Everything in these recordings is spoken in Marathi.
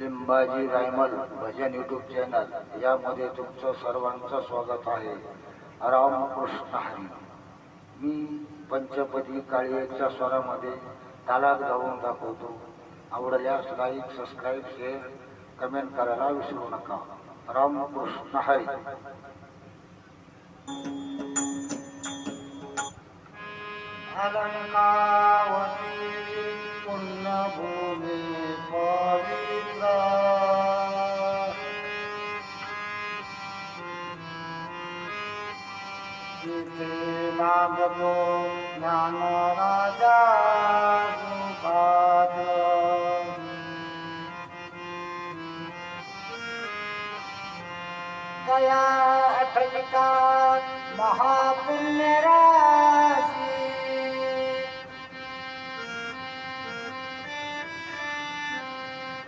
लिंबाजी रायमल भजन यूट्यूब चॅनल यामध्ये तुमचं सर्वांचं स्वागत आहे. रामकृष्ण हरी. मी पंचपदी काळीच्या स्वरामध्ये तालात गाऊन दाखवतो. आवडल्यास लाईक सबस्क्राईब शेअर कमेंट करायला विसरू नका. रामकृष्ण हरी. अलंकार कया अठिका महापुण्यराशि।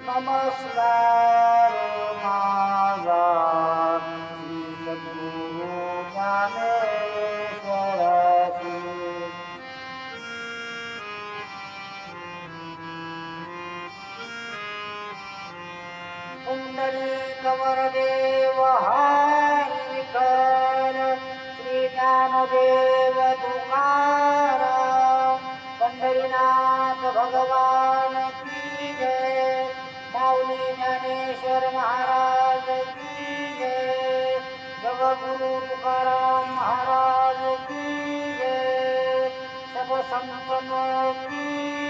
नमस्कार माझा श्री सद्गुरु ज्ञाने। ज्ञानदेव हरिविकल श्रीज्ञानदेव तुकाराम पंढरीनाथ भगवान की जय माऊली ज्ञानेश्वर महाराज की जय जगद्गुरु तुकाराम महाराज की जय सब संतनों की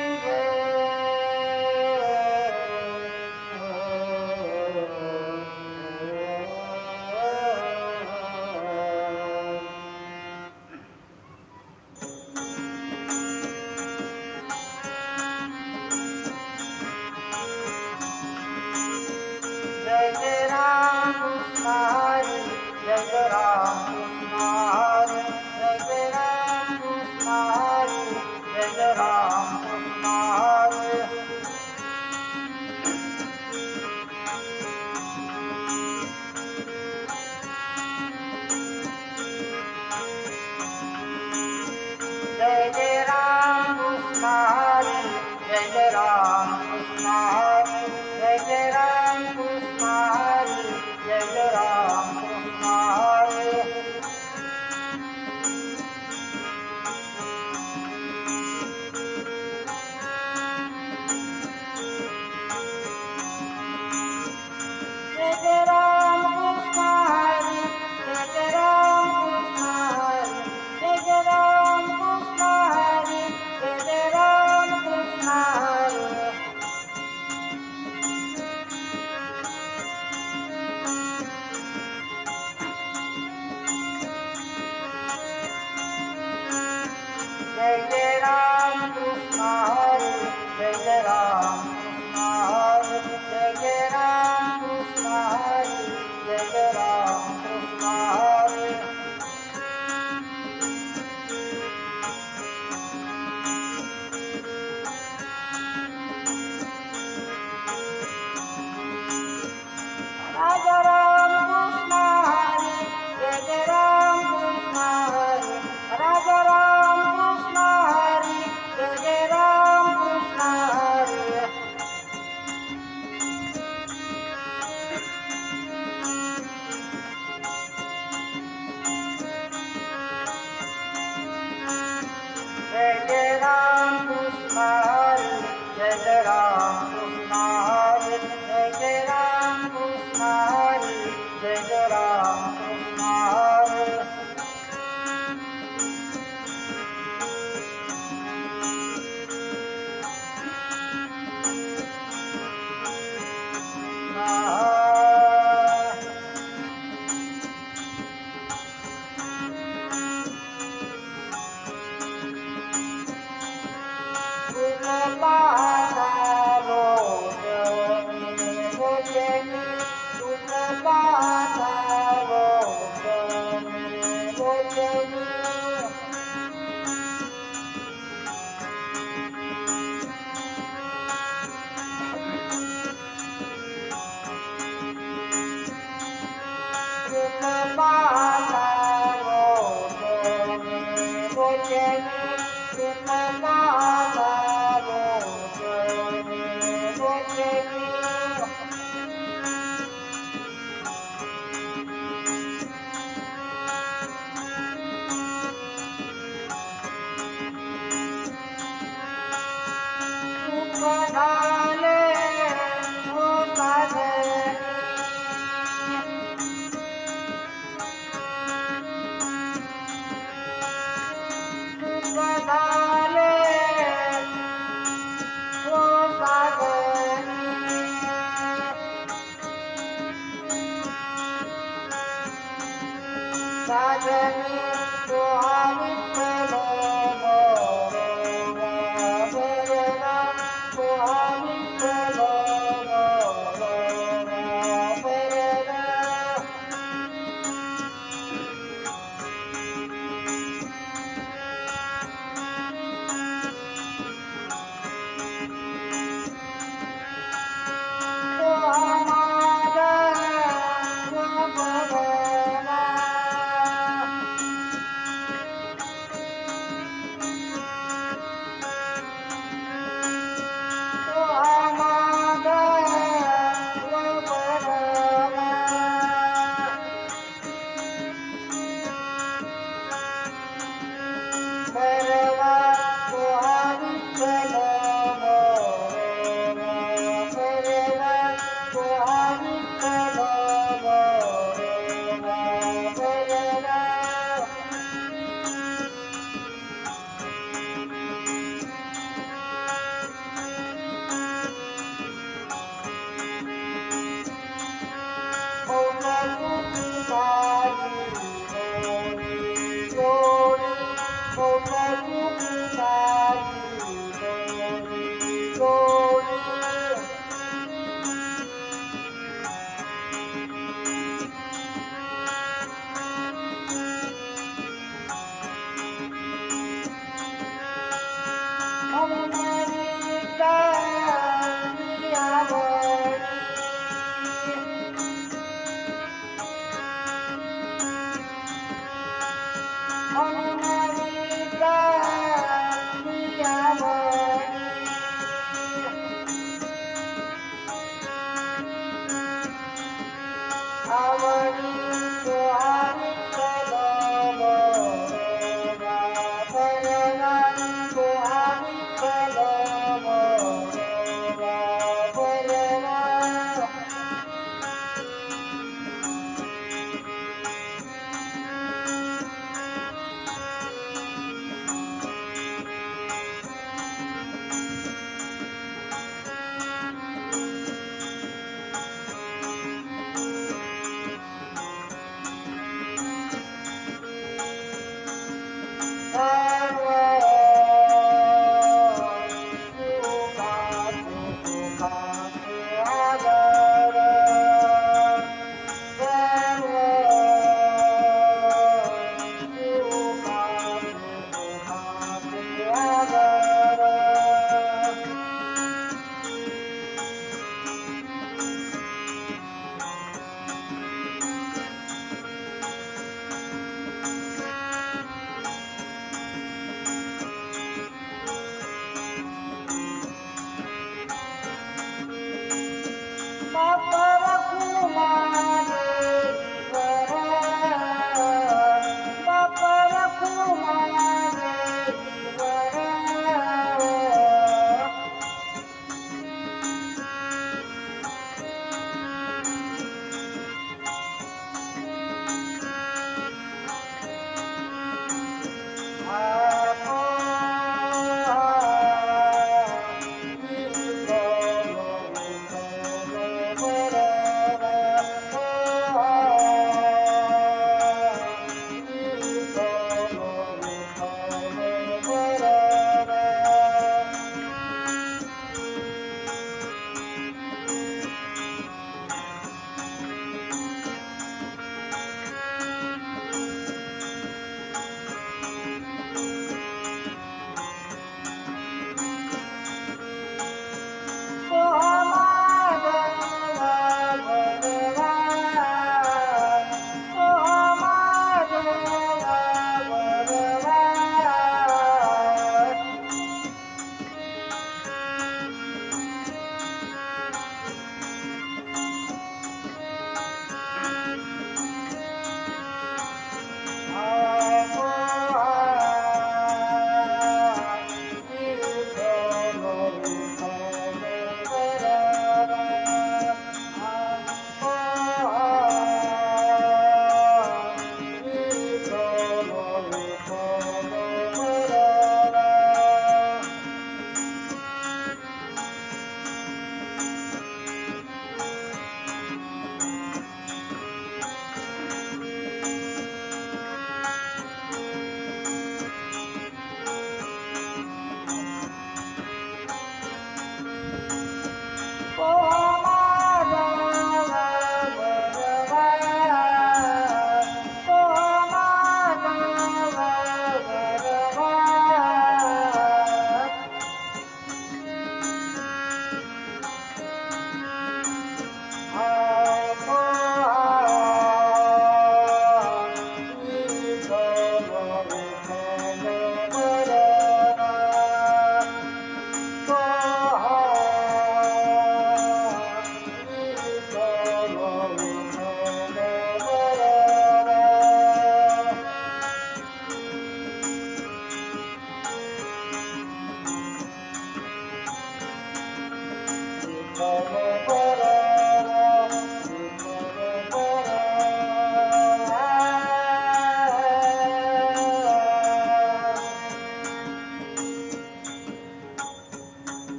Thank you.